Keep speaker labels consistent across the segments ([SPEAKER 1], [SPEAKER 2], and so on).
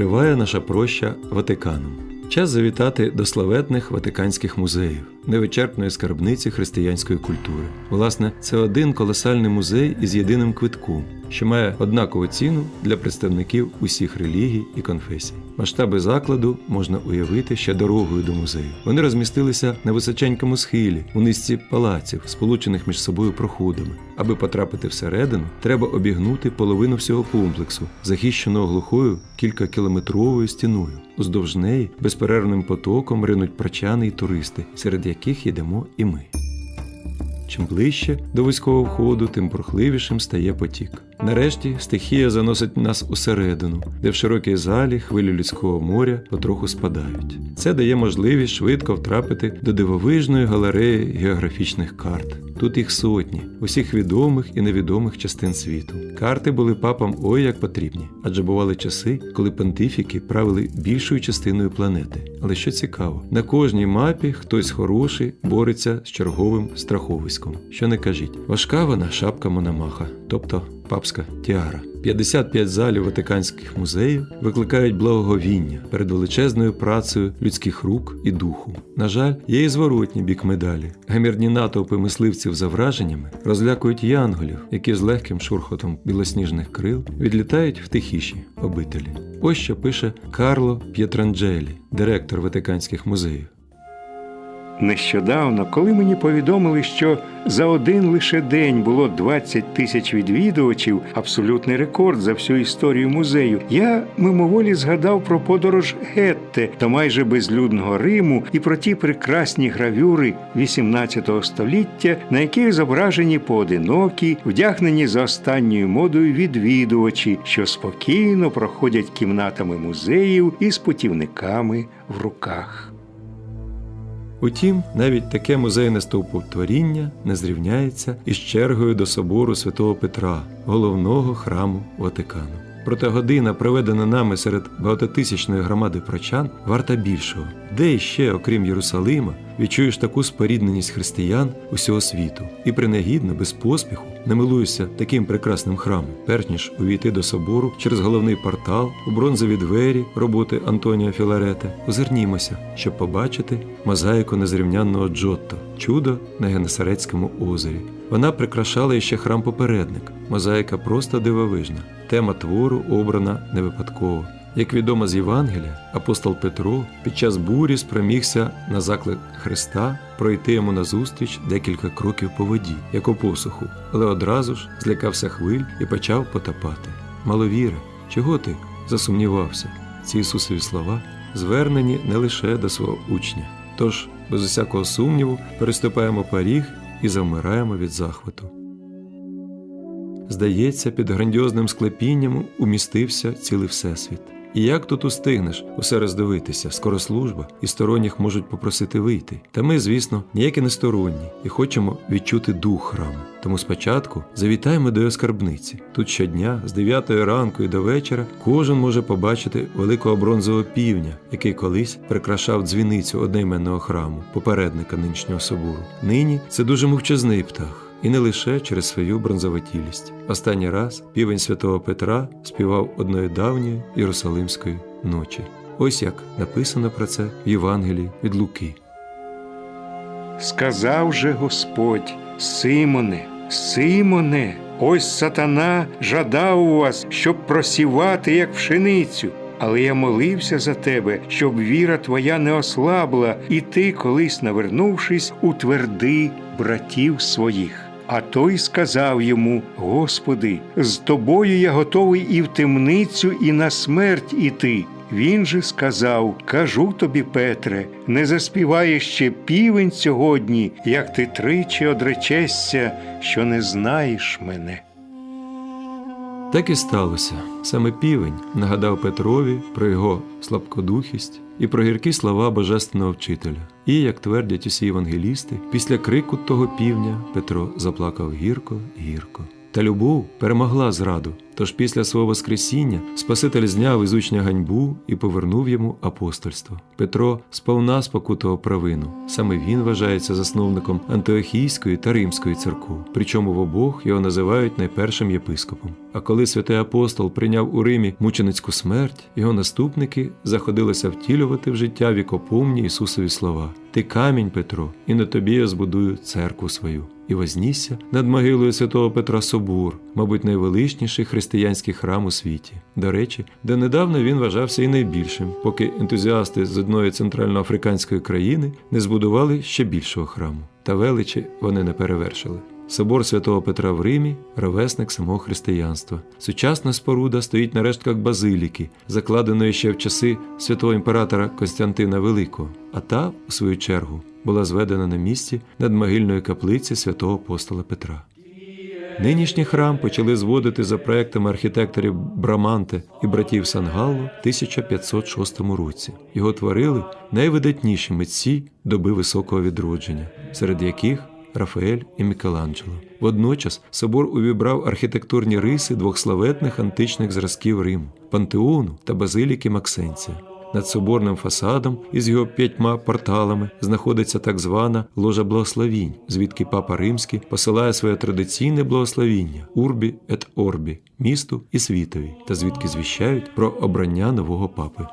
[SPEAKER 1] Триває наша проща Ватиканом. Час завітати до славетних ватиканських музеїв, невичерпної скарбниці християнської культури. Власне, це один колосальний музей із єдиним квитком, що має однакову ціну для представників усіх релігій і конфесій. Масштаби закладу можна уявити ще дорогою до музею. Вони розмістилися на височенькому схилі, у низці палаців, сполучених між собою проходами. Аби потрапити всередину, треба обігнути половину всього комплексу, захищеного глухою кількакілометровою стіною. Уздовж неї безперервним потоком ринуть прочани й туристи, серед яких йдемо і ми. Чим ближче до вузького входу, тим бурхливішим стає потік. Нарешті стихія заносить нас усередину, де в широкій залі хвилі людського моря потроху спадають. Це дає можливість швидко втрапити до дивовижної галереї географічних карт. Тут їх сотні, усіх відомих і невідомих частин світу. Карти були папам ой як потрібні, адже бували часи, коли понтифіки правили більшою частиною планети. Але що цікаво, на кожній мапі хтось хороший бореться з черговим страховиськом. Що не кажіть, важка вона шапка Мономаха, тобто папська тіара. 55 залів ватиканських музеїв викликають благоговіння перед величезною працею людських рук і духу. На жаль, є і зворотній бік медалі. Гамірні натовпи мисливців за враженнями розлякують янголів, які з легким шурхотом білосніжних крил відлітають в тихіші обителі. Ось що пише Карло П'єтранджелі, директор Ватиканських музеїв.
[SPEAKER 2] Нещодавно, коли мені повідомили, що за один лише день було 20 тисяч відвідувачів, абсолютний рекорд за всю історію музею, я мимоволі згадав про подорож Гетте до майже безлюдного Риму і про ті прекрасні гравюри XVIII століття, на яких зображені поодинокі, вдягнені за останньою модою відвідувачі, що спокійно проходять кімнатами музеїв із путівниками в руках.
[SPEAKER 1] Утім, навіть таке музейне стовпотворіння не зрівняється із чергою до собору святого Петра, головного храму Ватикану. Проте година, проведена нами серед багатотисячної громади прочан, варта більшого. Де іще, окрім Єрусалима, відчуєш таку спорідненість християн усього світу і принагідно, без поспіху, не милуєшся таким прекрасним храмом, перш ніж увійти до собору через головний портал у бронзові двері роботи Антоніо Філарете. Озирнімося, щоб побачити мозаїку незрівнянного Джотто, чудо на Генесарецькому озері. Вона прикрашала іще храм попередник. Мозаїка просто дивовижна. Тема твору обрана не випадково. Як відомо з Євангелія, апостол Петро під час бурі спромігся на заклик Христа пройти йому назустріч декілька кроків по воді, як у посуху, але одразу ж злякався хвиль і почав потопати. Маловіре, чого ти засумнівався? Ці Ісусові слова звернені не лише до свого учня. Тож, без усякого сумніву, переступаємо поріг і завмираємо від захвату. Здається, під грандіозним склепінням умістився цілий всесвіт. І як тут устигнеш усе роздивитися, скоро служба, і сторонніх можуть попросити вийти. Та ми, звісно, ніякі не сторонні і хочемо відчути дух храму. Тому спочатку завітаємо до його скарбниці. Тут щодня, з 9 ранку і до вечора, кожен може побачити великого бронзового півня, який колись прикрашав дзвіницю одноіменного храму, попередника нинішнього собору. Нині це дуже мовчазний птах. І не лише через свою бронзоватілість. Останній раз півень святого Петра співав одної давньої Єрусалимської ночі. Ось як написано про це в Євангелії від Луки.
[SPEAKER 2] Сказав же Господь, Симоне, Симоне, ось сатана жадав у вас, щоб просівати, як пшеницю. Але я молився за тебе, щоб віра твоя не ослабла, і ти, колись навернувшись, утверди братів своїх. А той сказав йому: Господи, з тобою я готовий і в темницю, і на смерть іти. Він же сказав: Кажу тобі, Петре, не заспіваєш ще півень сьогодні, як ти тричі одречешся, що не знаєш мене.
[SPEAKER 1] Так і сталося. Саме півень нагадав Петрові про його слабкодухість і про гіркі слова божественного вчителя. І, як твердять усі євангелісти, після крику того півня Петро заплакав гірко, гірко. Та любов перемогла зраду, Тож після свого Воскресіння Спаситель зняв із учня ганьбу і повернув йому апостольство. Петро сповна спокутував провину. Саме він вважається засновником Антиохійської та Римської церков. Причому в обох його називають найпершим єпископом. А коли святий апостол прийняв у Римі мученицьку смерть, його наступники заходилися втілювати в життя вікопомні Ісусові слова: Ти камінь, Петро, і на тобі я збудую церкву свою. І вознісся над могилою святого Петра Собор, мабуть, найвеличніший християнський храм у світі. До речі, донедавна він вважався і найбільшим, поки ентузіасти з одної центральноафриканської країни не збудували ще більшого храму. Та величі вони не перевершили. Собор святого Петра в Римі ровесник самого християнства. Сучасна споруда стоїть на рештках базиліки, закладеної ще в часи святого імператора Костянтина Великого, а та, у свою чергу, була зведена на місці надмогильної каплиці святого апостола Петра. Нинішній храм почали зводити за проектами архітекторів Браманте і братів Сангалло в 1506 році. Його творили найвидатніші митці доби високого відродження, серед яких Рафаель і Мікеланджело. Водночас собор увібрав архітектурні риси двох славетних античних зразків Риму пантеону та базиліки Максенція. Над соборним фасадом із його п'ятьма порталами знаходиться так звана ложа благословінь, звідки папа Римський посилає своє традиційне благословіння Урбі ет Орбі, місту і світові, та звідки звіщають про обрання нового папи.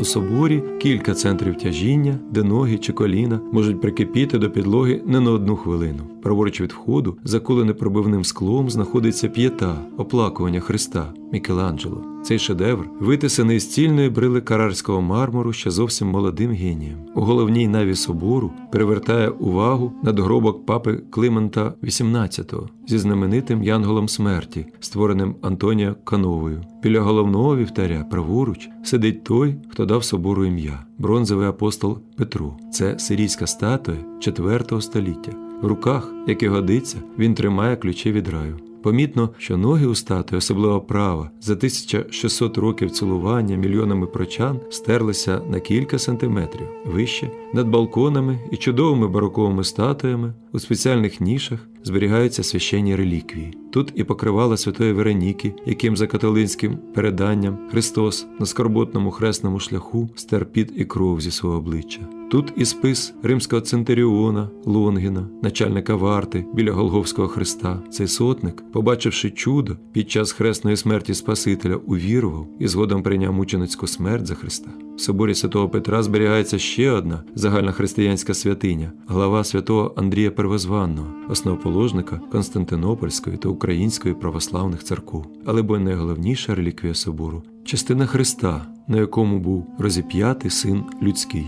[SPEAKER 1] У соборі кілька центрів тяжіння, де ноги чи коліна можуть прикипіти до підлоги не на одну хвилину. Праворуч від входу, закулене пробивним склом, знаходиться п'єта оплакування Христа Мікеланджело. Цей шедевр витисаний з цільної брили карарського мармуру ще зовсім молодим генієм. У головній наві собору привертає увагу надгробок папи Климента XVIII зі знаменитим янголом смерті, створеним Антоніо Кановою. Біля головного вівтаря праворуч сидить той, хто дав собору ім'я бронзовий апостол Петру. Це сирійська статуя IV століття. В руках, як годиться, він тримає ключі від раю. Помітно, що ноги у статуї, особливо права, за 1600 років цілування мільйонами прочан стерлися на кілька сантиметрів вище над балконами і чудовими бароковими статуями у спеціальних нішах зберігаються священні реліквії. Тут і покривала святої Вероніки, яким за католицьким переданням Христос на скорботному хресному шляху стер під і кров зі свого обличчя. Тут і спис римського центуріона Лонгіна, начальника варти біля Голговського хреста. Цей сотник, побачивши чудо під час хресної смерті Спасителя, увірував і згодом прийняв мученицьку смерть за Христа. В соборі святого Петра зберігається ще одна загальнохристиянська святиня, глава святого Андрія Первозванного, основоположника Константинопольської та Української православних церков. Але бо найголовніша реліквія собору частина Христа, на якому був розіп'ятий син людський.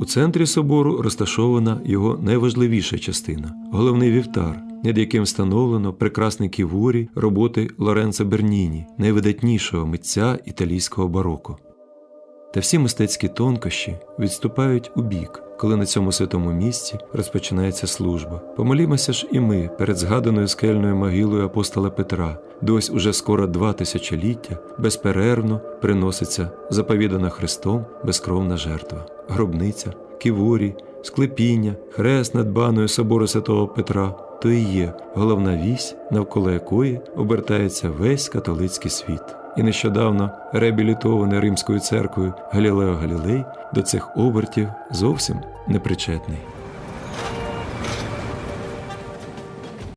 [SPEAKER 1] У центрі собору розташована його найважливіша частина головний вівтар, над яким встановлено прекрасний ківорій роботи Лоренцо Берніні, найвидатнішого митця італійського бароко. Та всі мистецькі тонкощі відступають у бік, коли на цьому святому місці розпочинається служба. Помолімося ж і ми перед згаданою скельною могилою апостола Петра, де ось уже скоро два тисячоліття безперервно приноситься заповідана Христом безкровна жертва, гробниця, ківурі, склепіння, хрест над баною собору святого Петра. То і є головна вісь, навколо якої обертається весь католицький світ. І нещодавно реабілітований Римською церквою Галілео Галілей до цих обертів зовсім не причетний.